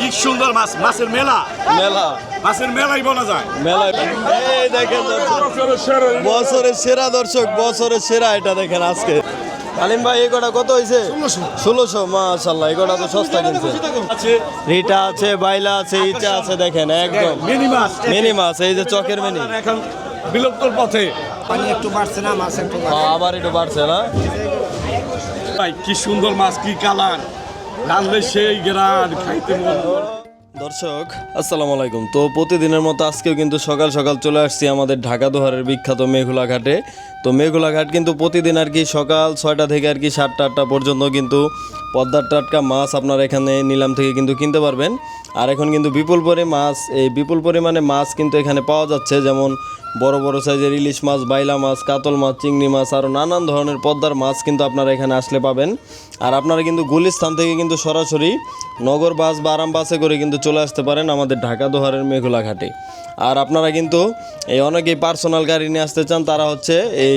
কি সুন্দর মাছ মাছের মেলা। মেলা। মাছের মেলাই বলা যায়। মেলা এই দেখেন বছরের সেরা দর্শক বছরের সেরা এটা দেখেন আজকে। আলিম ভাই এই কটা কত হয়েছে ষোলোশো। মাশাল্লাহ এই কটা তো সস্তা কিনছে। রিটা আছে বাইলা আছে ইচা আছে দেখেন একদম। মিনি মাছ। মিনি মাছ এই যে চকের মিনি। এখন বিলুপ্তর পথে। পানি একটু বাড়ছে না মাছ একটু আবার একটু বাড়ছে না? ভাই কি সুন্দর মাছ কি কালার। দর্শক, আসসালামু আলাইকুম। তো প্রতিদিনের মতো আজকেও কিন্তু সকাল সকাল চলে আসছি আমাদের ঢাকা দোহারের বিখ্যাত মেঘুলা ঘাটে তো মেঘুলা ঘাট কিন্তু প্রতিদিন আর কি সকাল ছয়টা থেকে আর কি সাতটা আটটা পর্যন্ত কিন্তু পদ্মার টাটকা মাছ আপনারা এখানে নিলাম থেকে কিন্তু কিনতে পারবেন। আর এখন কিন্তু বিপুল পরে মাছ, এই বিপুল পরিমাণে মাছ কিন্তু এখানে পাওয়া যাচ্ছে। যেমন বড় বড় সাইজের ইলিশ মাছ, বাইলা মাছ, কাতল মাছ, চিংড়ি মাছ আরও নানান ধরনের পদ্মার মাছ কিন্তু আপনারা এখানে আসলে পাবেন। আর আপনারা কিন্তু গুলিস্থান থেকে কিন্তু সরাসরি নগর বাস বা আরাম বাসে করে কিন্তু চলে আসতে পারেন আমাদের ঢাকা দোহারের মেঘুলা ঘাটে আর আপনারা কিন্তু এই অনেকেই পার্সোনাল গাড়ি নিয়ে আসতে চান, তারা হচ্ছে এই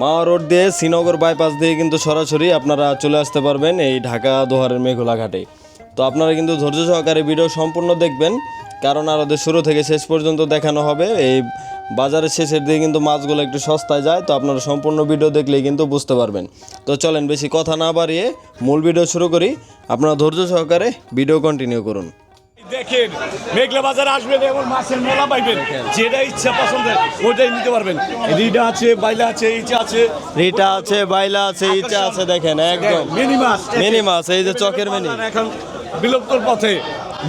মা রোড দিয়ে শ্রীনগর বাইপাস দিয়ে কিন্তু সরাসরি আপনারা চলে আসতে পারবেন এই ঢাকা দোহারের মেঘুলা ঘাটে। তো আপনারা কিন্তু ধৈর্য সহকারে ভিডিও সম্পূর্ণ দেখবেন, কারণ আর ওদের শুরু থেকে শেষ পর্যন্ত দেখানো হবে। এই বাজারের শেষের দিকে কিন্তু মাছগুলো একটু সস্তায় যায়, তো আপনারা সম্পূর্ণ ভিডিও দেখলেই কিন্তু বুঝতে পারবেন। তো চলেন বেশি কথা না বাড়িয়ে মূল ভিডিও শুরু করি। আপনারা ধৈর্য সহকারে ভিডিও কন্টিনিউ করুন। দেখেন মেঘলা বাজারে আসবেন এবং মাছের মেলা পাইবেন। যেটা ইচ্ছা পছন্দের ওটাই নিতে পারবেন। রিডা আছে বাইলা আছে ইচা আছে। রিটা আছে বাইলা আছে ইচা আছে দেখেন একদম। মিনি মাছ। মিনি মাছ এই যে চকের মিনি। এখন বিলুপ্তর পথে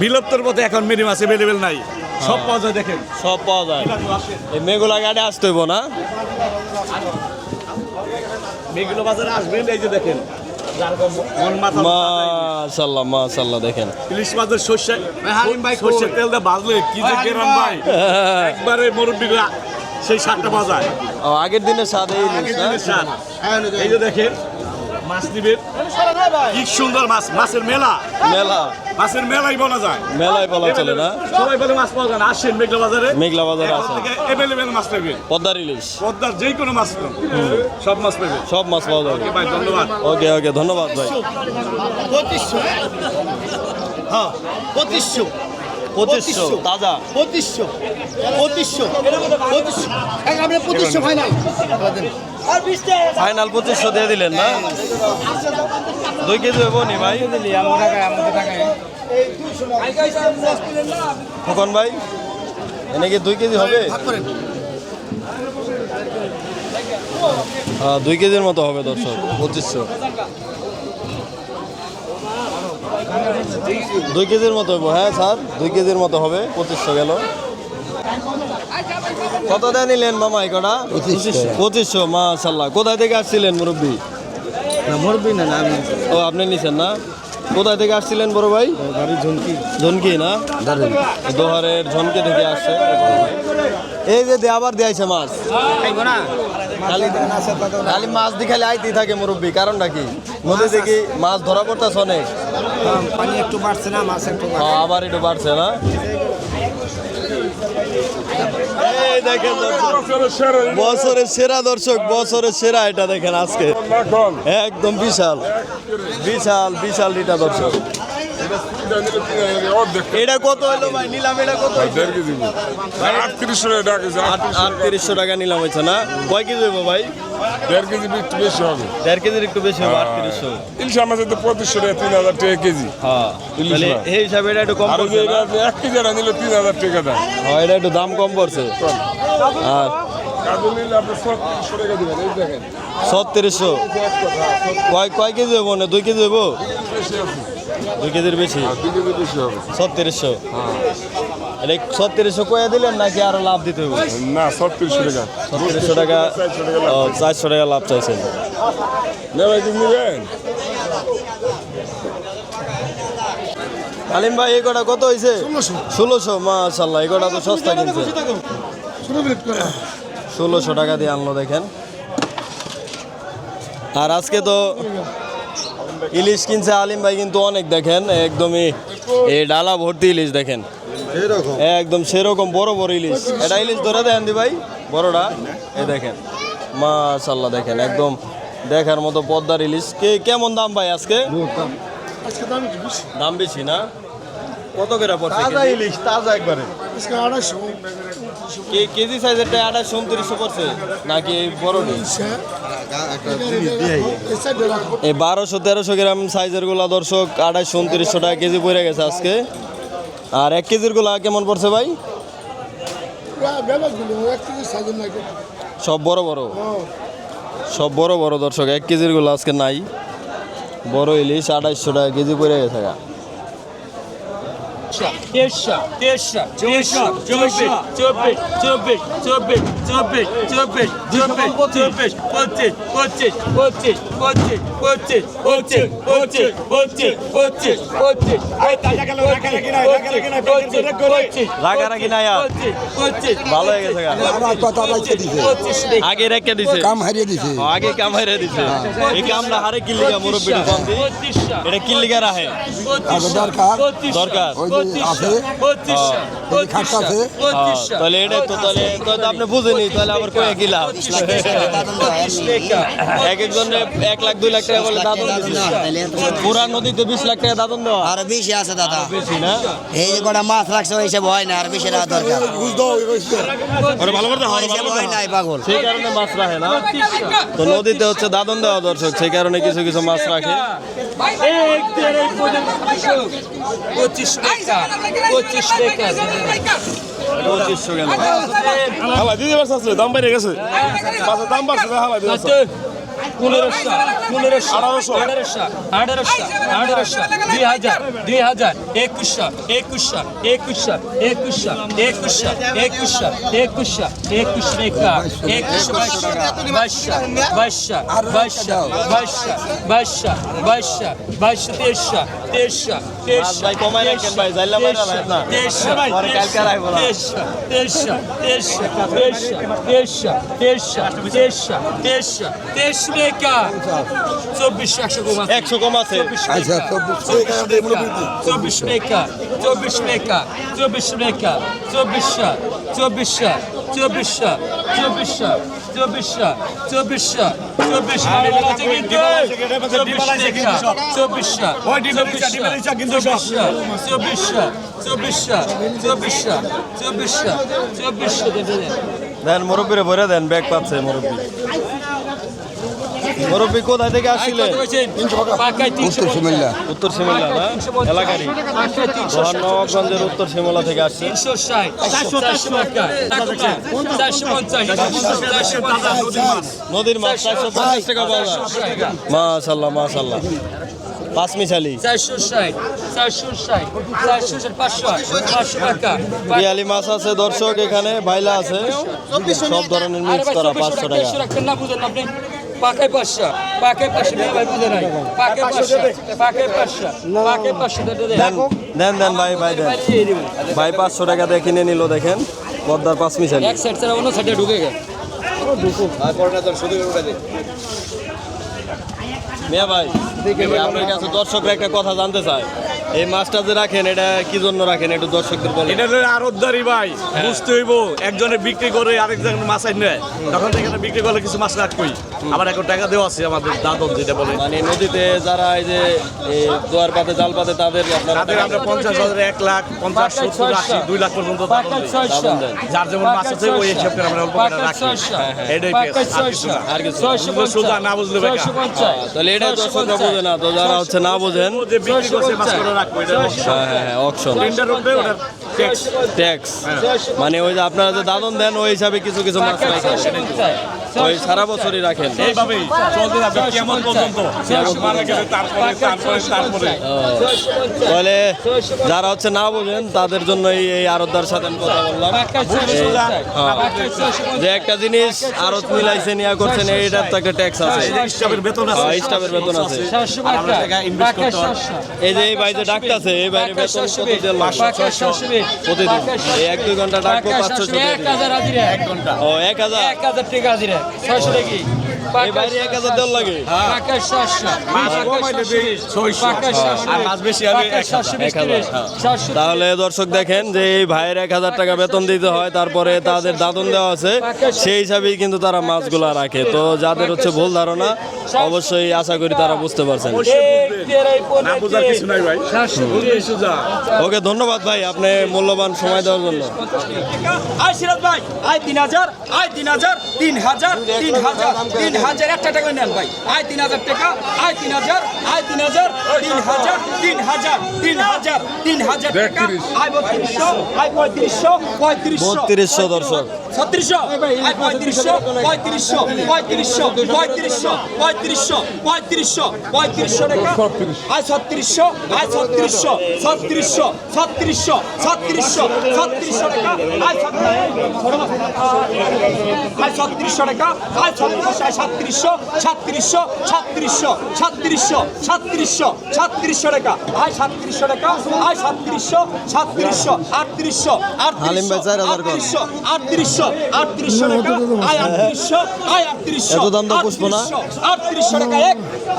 বিলুপ্তর পথে এখন মিনি মাছ অ্যাভেলেবেল নাই। সব পাওয়া যায় দেখেন। সব পাওয়া যায়। এই মেঘুলা ঘাটে আসতে হইব না? মেঘলা বাজারে আসবেন এই যে দেখেন। মাশাল্লাহ মাশাল্লাহ দেখেন। ইলিশ মাছের সর্ষে সর্ষের তেল দিয়ে ভাজলে কি যে কেরান ভাই। একবারে মুরব্বীরা সেই সাতটা বাজায়। ও, আগের দিনের স্বাদ এই ইলিশ আগের দিনের স্বাদ। এই যে দেখেন মাছ নিবেন? কি সুন্দর মাছ মাছের মেলা? মেলা। মাছের মেলাই বলা যায়। মেলায় বলা চলে না? সবাই বলে মাছ পাওয়া যায় না। আসেন মেঘলা বাজারে। মেঘলা বাজারে আছে অ্যাভেলেবেল মাছ পাবেন। পদ্মার ইলিশ। পদ্মার যে কোনো মাছ সব মাছ পাবেন। সব মাছ পাওয়া যাবে। ভাই ধন্যবাদ। ওকে ওকে ধন্যবাদ ভাই। পঁচিশশো। হ্যাঁ পঁচিশশো। পঁচিশশো তাজা। পঁচিশশো পঁচিশশো পঁচিশশো ফাইনাল ফাইনাল পঁচিশশো দিয়ে দিলেন না? দুই কেজি হইব নি ভাই? খোকন ভাই এনে কি দুই কেজি হবে? হ্যাঁ দুই কেজির মতো হবে দর্শক পঁচিশশো দুই কেজির মতো হইব হ্যাঁ স্যার? দুই কেজির মতো হবে পঁচিশশো গেল। কত দেয় নিলেন মামা কটা? পঁচিশশো। মাশাল্লাহ কোথায় থেকে আসছিলেন মুরব্বী? মুরব্বী না না ও আপনি নিছেন না? কোথায় থেকে আসছিলেন বড় ভাই? ঝনকি না? দোহারের ঝনকি থেকে আসছে। এই যে দে- আবার দিয়েছে মাছ। খালি খালি মাছ দি খালি আইতেই থাকে মুরব্বী কারণটা কি? নদী থেকে মাছ ধরা পড়তেছে অনেক? পানি একটু বাড়ছে না মাছ একটু আবার একটু বাড়ছে না এই দেখেন বছরের সেরা দর্শক বছরের সেরা এটা দেখেন আজকে। একদম বিশাল। বিশাল বিশাল এটা দর্শক। এটা কত হলো ভাই? নিলাম এটা কত আটত্রিশশো টাকা আটত্রিশশো টাকা। নিলাম হয়েছে না? কয় কেজি হইব ভাই? দেড় কেজি একটু বেশি হবে। দেড় কেজির একটু বেশি হবে আটত্রিশশো। ইলিশ আমাদের তো পঁচিশশো টাকা তিন হাজার টাকা কেজি। হ্যাঁ। এই হিসাবে এটা একটু কম পড়ছে এক কেজি নিলে তিন হাজার টাকা দাম হ্যাঁ এটা একটু দাম কম পড়ছে। আর ছত্রিশশো কয় কয় কেজি হইব না? দুই কেজি বেশি দুই কেজির বেশি? হবে। ছত্রিশশো এটা ছত্রিশশো কয়ে দিলেন নাকি আরও লাভ দিতে হবে না ছত্রিশশো টাকা। ছত্রিশশো টাকা? চারশো টাকা লাভ চাইছেন। আলিম ভাই এই কটা কত হয়েছে ষোলোশো। মাশাল্লাহ এই কটা তো সস্তা কিনছে। ষোলোশো টাকা দিয়ে আনলো দেখেন। আর আজকে তো ইলিশ কিনছে আলিম ভাই কিন্তু অনেক দেখেন একদমই এই ডালা ভর্তি ইলিশ দেখেন। একদম সেরকম বড় বড় ইলিশ। এটা ইলিশ ধরে দেন দি ভাই বড়টা। এ দেখেন মাশাল্লাহ দেখেন একদম দেখার মতো পদ্মার ইলিশ। কে কেমন দাম ভাই আজকে? দাম বেশি না? কত করে পড়ছে তাজা ইলিশ তাজা একবারে। কে- কেজি সাইজেরটা আঠাশশো উনত্রিশশো পড়ছে? নাকি বড়টি এই বারোশো তেরোশো গ্রাম সাইজেরগুলা দর্শক আড়াইশো উনত্রিশশো টাকা কেজি পড়ে গেছে আজকে। আর এক কেজিরগুলা কেমন পড়ছে ভাই? সব বড় বড়? সব বড় বড় দর্শক এক কেজিরগুলো আজকে নাই। বড় ইলিশ আড়াইশো টাকা কেজি পড়ে গেছে তেইশ তেইশ চব্বিশ চব্বিশ চব্বিশ চব্বিশ চব্বিশ চব্বিশ চব্বিশ চব্বিশ চব্বিশ পঁচিশ পঁচিশ পঁচিশ পঁচিশ পঁচিশ পঁচিশ পঁচিশ পঁচিশ পঁচিশ হয়ে আগে রেখে দিছে কাম হারিয়ে দিছে আগে কাম হারিয়ে দিছে এই কামটা হারে কিল্লিগা মুরব্বী এটা কিল্লিগা রাহে দরকার দরকার আছে হ্যাঁ, তাহলে এটা তো তাহলে তো তো তাহলে আবার কয়ে কি লাভ? এক একজনে এক লাখ দুই লাখ টাকা বলে দাদন পুরা নদীতে বিশ লাখ টাকা দাদন দেওয়া। আর বেশি আছে দাদা। বেশি না? এই যে কটা মাছ রাখছে ওই সব হয় না আর বেশি রাখা দরকার। হয় পাগল। সেই কারণে মাছ রাখে না। তো নদীতে হচ্ছে দাদন দেওয়া দর্শক সেই কারণে কিছু কিছু মাছ রাখে। পঁচিশ টাকা পঁচিশ টাকা। পঁচিশশো গেল হালাই আছে দাম বেড়ে গেছে দাম বাড়ছে পনেরোশো পনেরোশো আঠারোশো। আঠারোশো আঠারোশো দুই হাজার দুই হাজার একুশশো একুশশো একুশশো একুশশো একুশশো একুশশো একুশশো একুশ রেখা একুশ বাইশশো বাইশশো বাইশশো বাইশশো বাইশশো বাইশশো বাইশশো তেইশশো তেইশশো তেইশশো। তেইশশো। তেইশশো তেইশশো তেইশশো তেইশশো তেইশশো তেইশশো তেইশশো চব্বিশশো একশো কমা একশো কম আছে আচ্ছা চব্বিশ চব্বিশ রেখা চব্বিশ রেখা চব্বিশ রেখা চব্বিশশো চব্বিশশো চব্বিশশো চব্বিশশো চব্বিশশো চব্বিশশো চব্বিশ চব্বিশ রেখা চব্বিশশো ওই ডিমের ইচ্ছা, ডিমের ইচ্ছা কিন্তু সব। চব্বিশশো চব্বিশশো চব্বিশশো চব্বিশশো চব্বিশশো চব্বিশশো দেন মুরব্বীরে ভরে দেন ব্যাগ পাচ্ছে মুরব্বী মুরব্বী কোথায় থেকে আসছিলেন? উত্তর উত্তর শিমলা না? এলাকারই? মহান নবাবগঞ্জের উত্তর শিমলা থেকে আসছে। নদীর মাছ চারশো পঞ্চাশ টাকা পাওয়া মাশাল্লাহ মাশাল্লাহ পাঁচ মিশালি মাছ আছে দর্শক এখানে বাইলা আছে। সব ধরনের মিক্স করা পাঁচশো টাকা। বুঝেন আপনি পাকায় পাঁচশো ভাই বুঝে নাই পাকায় পাঁচশো পাকায় পাঁচশো পাকায় পাঁচশো দেন। দেন দেন ভাই ভাই দেন। ভাই পাঁচশো টাকা দিয়ে কিনে নিল দেখেন। পদ্মার পাঁচ মিশালি। এক সাইড ছাড়া অন্য সাইডে ঢুকে গেছে মিয়া ভাই আপনার কাছে দর্শকরা একটা কথা জানতে চায়। এই মাছটা যে রাখেন এটা কি জন্য রাখেন? একটু দর্শকদের বলেন। এটা হলো আরতদারি ভাই বুঝতে হইব একজনে বিক্রি করে আরেকজন মাছ আইন নেয় তখন এখানে বিক্রি করলে কিছু মাছ রাখবই। আবার এখন টাকা দেওয়া আছে আমাদের দাদন যেটা বলে। মানে নদীতে যারা এই যে দোয়ার পাতে জাল পাতে তাদের আপনারা তাদের আমরা পঞ্চাশ হাজার এক লাখ পঞ্চাশ সত্তর আশি দুই লাখ পর্যন্ত দাদন দেন। যার যেমন মাছ আছে ওই হিসাব করে আমরা অল্প করে রাখি। ছয়শো। এটাই পাকায় আর কিছু না। আর কিছু ছয়শো বুঝলে সোজা, না বুঝলে বেকার। তাহলে এটা দর্শকরা বোঝে না তো যারা হচ্ছে না বোঝেন। ও যে বিক্রি করছে মাছ করে হ্যাঁ হ্যাঁ হ্যাঁ অকশন ট্যাক্স মানে ওই যে আপনারা যে দাদন দেন ওই হিসাবে কিছু কিছু মাছ ওই সারা বছরই রাখেন। এইভাবেই চলতে থাকবে কেমন পর্যন্ত? মারা গেলে তারপরে তারপরে তারপরে। তাহলে যারা হচ্ছে না বোঝেন তাদের জন্য এই আরতদার সাথে আমি কথা বললাম। যে একটা জিনিস আরত মিলাইছেন ইয়া করছেন এইটার তো একটা ট্যাক্স আছে। বেতন আছে। হ্যাঁ, স্টাফের বেতন আছে। হয়। এই যে এই ভাই যে ডাকতেছে এই বাইরে বেতন প্রতিদিন। এই এক দুই ঘণ্টা ডাকবো পাঁচশো এক হাজার হাজিরা। এক ঘণ্টা। ও এক হাজার। এক হাজার টাকা হাজিরা। ছয়শো বাইরে এক হাজার লাগে। হাজার। এক হাজার তাহলে দর্শক দেখেন যে এই ভাইয়ের এক হাজার টাকা বেতন দিতে হয় তারপরে তাদের দাদন দেওয়া আছে সেই হিসাবেই কিন্তু তারা মাছগুলা রাখে। তো যাদের হচ্ছে ভুল ধারণা অবশ্যই আশা করি তারা বুঝতে পারছেন। ওকে ধন্যবাদ ভাই আপনি মূল্যবান সময় দেওয়ার জন্য আয় সিরাজ ভাই আয় তিন হাজার আয় তিন হাজার তিন হাজার তিন হাজার তিন হাজার একটা টাকা নেন ভাই আয় তিন হাজার টাকা আয় তিন হাজার আয় তিন হাজার তিন হাজার তিন হাজার তিন হাজার তিন হাজার টাকা আয় বত্রিশশো আয় পঁয়ত্রিশশো পঁয়ত্রিশশো বত্রিশশো দর্শক ছত্রিশশো পঁয়ত্রিশশো পঁয়ত্রিশশো পঁয়ত্রিশশো পঁয়ত্রিশশো পঁয়ত্রিশশো পঁয়ত্রিশশো পঁয়ত্রিশশো টাকা আয় ছত্রিশশো আয় ছত্রিশশো ছত্রিশশো ছত্রিশশো ছত্রিশশো ছত্রিশশো টাকা আয় ছত্রিশশো টাকা আয় ছত্রিশশো আয় সাতত্রিশশো সাতত্রিশশো সাতত্রিশশো সাতত্রিশশো সাতত্রিশশো সাতত্রিশশো টাকা আয় সাতত্রিশশো টাকা আয় সাতত্রিশশো সাতত্রিশশো আটত্রিশশো হাজার কর। আটত্রিশশো আটত্রিশশো আটত্রিশশো টাকা আয় আটত্রিশশো আয় আটত্রিশশো এত দাম তো পুষবো না? আটত্রিশশো টাকা এক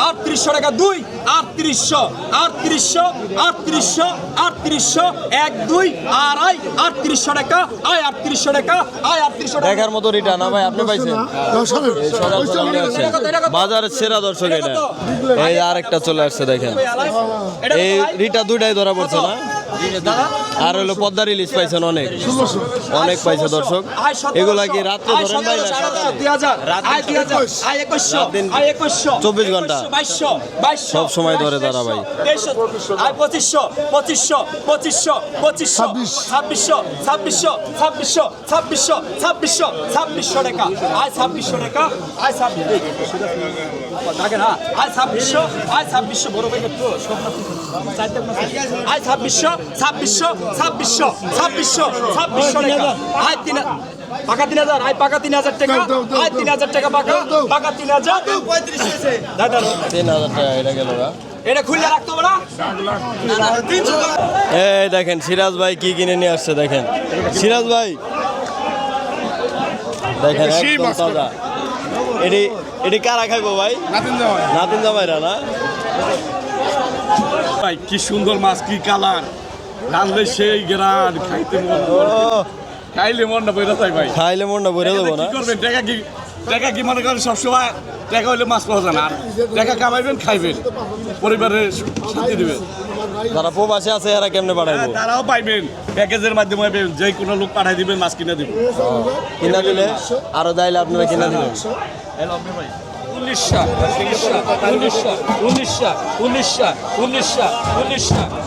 আটত্রিশশো টাকা দুই আটত্রিশশো আটত্রিশশো আটত্রিশশো আটত্রিশশো এক দুই আড়াই আটত্রিশশো টাকা আয় আটত্রিশশো টাকা আয় আটত্রিশশো টাকা। দেখার মতো রিটার্ন না ভাই? আপনি পাইছেন। বাজারের সেরা দর্শক এটা এই আরেকটা চলে আসছে দেখেন। এটা এই রিটা দুইটাই ধরা পড়ছে না? আর হলো পদ্মার ইলিশ পাইছেন অনেক। অনেক পাইছে দর্শক। এগুলা কি রাত্রে ধরেন ভাই 24 ঘণ্টা। সব সময় ধরে তারা ভাই। আয় পঁচিশশো, পঁচিশশো, পঁচিশশো, পঁচিশশো, ছাব্বিশশো, ছাব্বিশশো, ছাব্বিশশো, ছাব্বিশশো, ছাব্বিশশো, ছাব্বিশশো টাকা, আয় ছাব্বিশশো টাকা, আয় ছাব্বিশ- আয় ছাব্বিশশো, আয় ছাব্বিশশো, বড় ভাই একটু। আয় ছাব্বিশশো ছাব্বিশশো ছাব্বিশশো ছাব্বিশশো ছাব্বিশশো টাকা। আয় তিন পাকা তিন হাজার আয় পাকা তিন হাজার টাকা। আয় তিন হাজার টাকা পাকা পাকা তিন হাজার। দাদা তিন হাজার টাকা এটা গেল এটা খুলে রাখতে হবে না? এই দেখেন সিরাজ ভাই কি কিনে নিয়ে আসছে দেখেন। সিরাজ ভাই। দেখেন একদম তাজা। এটি এটি কারা খাইবো ভাই? নাতিন জামাইরা না? ভাই কি সুন্দর মাছ কি কালার। রানলে সেই গ্রান খাইতে মন খাইলে মন না বইরা তাই ভাই। খাইলে মনটা ভরে দেবো না কি করবেন? টাকা কি টাকা কি মনে করেন সবসময় টাকা হইলে মাছ পাওয়া যায় না। টাকা কামাইবেন খাইবেন। পরিবারের শান্তি দিবেন। যারা প্রবাসে আছে এরা কেমনে পাঠাইবো তারাও পাইবেন। প্যাকেজের মাধ্যমে পাইবেন। যে কোনো লোক পাঠাই দিবেন মাছ কিনে দিবেন। কিনা দিলে আরও দাইলে আপনারা কিনা দিবেন। উনিশশো উনিশশো উনিশশো উনিশশো উনিশশো উনিশশো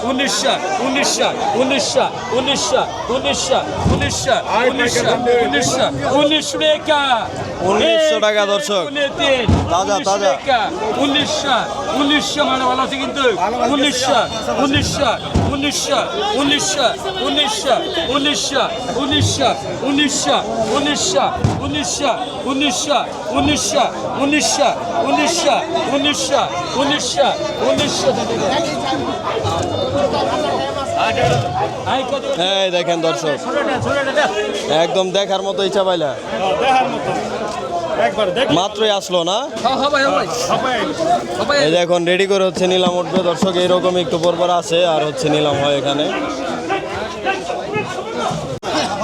উনিশশো উনিশশো উনিশশো উনিশশো উনিশশো উনিশশো উনিশশো উনিশশো উনিশশো টাকা 1900 টাকা দর্শক। তাজা, তাজা। উনিশশো উনিশশো মানে ভালো আছে কিন্তু উনিশশো উনিশশো উনিশশো উনিশশো উনিশশো উনিশশো উনিশশো উনিশশো উনিশশো উনিশশো উনিশশো উনিশশো উনিশশো উনিশশো উনিশশো উনিশশো উনিশশো এই দেখেন দর্শক। একদম দেখার মতো ইচ্ছা পাইলা। মাত্রই আসলো না? এই যে এখন রেডি করে হচ্ছে নিলাম উঠবে। দর্শক এইরকম একটু পরপর আছে। আর হচ্ছে নিলাম হয় এখানে।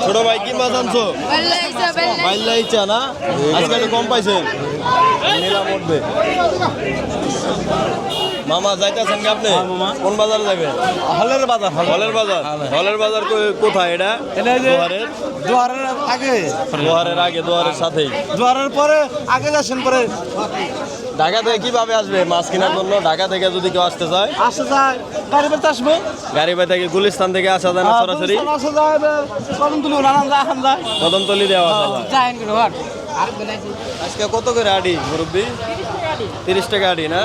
ছোট ভাই কি মাছ আনছো? ইচ্ছা না? আজকে একটু কম পাইছেন নিলাম উঠবে মামা যাইতেছেন কি আপনি? কোন বাজারে যাবেন? হলের বাজার হলের। বাজার? হলের। বাজার কোথায় এটা? দোয়ারের? জোয়ারের আগে। দোয়ারের আগে দোয়ারের সাথেই। জোয়ারের পরে আগে যাচ্ছেন পরে। ঢাকা থেকে কীভাবে আসবে মাছ কেনার জন্য? ঢাকা থেকে যদি কেউ আসতে চায়? আসে যায়। গাড়ি বেতে আসবে। গাড়ি বাই থেকে গুলিস্তান থেকে আসা যায় না সরাসরি? আসে যায় কদম তুলি রানান যায় যায় কদমতলি দেওয়া যায় হাট। আজকে কত করে আডি মুরব্বি? তিরিশ টাকা আডি না?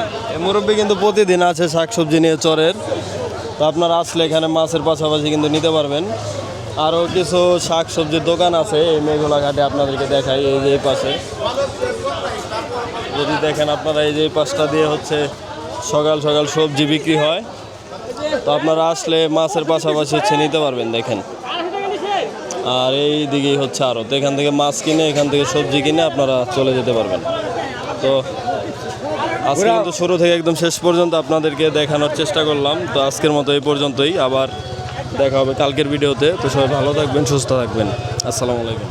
মুরব্বি কিন্তু প্রতিদিন আছে শাকসবজি নিয়ে চরের। তো আপনারা আসলে এখানে মাছের পাশাপাশি কিন্তু নিতে পারবেন। আরও কিছু শাক সবজির দোকান আছে এই মেঘলা ঘাটে আপনাদেরকে দেখাই এই যে এই পাশে। যদি দেখেন আপনারা এই যে পাশটা দিয়ে হচ্ছে সকাল সকাল সবজি বিক্রি হয় তো আপনারা আসলে মাছের পাশাপাশি হচ্ছে নিতে পারবেন দেখেন। আর এই দিকেই হচ্ছে আরও তো এখান থেকে মাছ কিনে এখান থেকে সবজি কিনে আপনারা চলে যেতে পারবেন। তো আজকে কিন্তু শুরু থেকে একদম শেষ পর্যন্ত আপনাদেরকে দেখানোর চেষ্টা করলাম। তো আজকের মতো এই পর্যন্তই। আবার দেখা হবে কালকের ভিডিওতে। তো সবাই ভালো থাকবেন সুস্থ থাকবেন। আসসালামু আলাইকুম।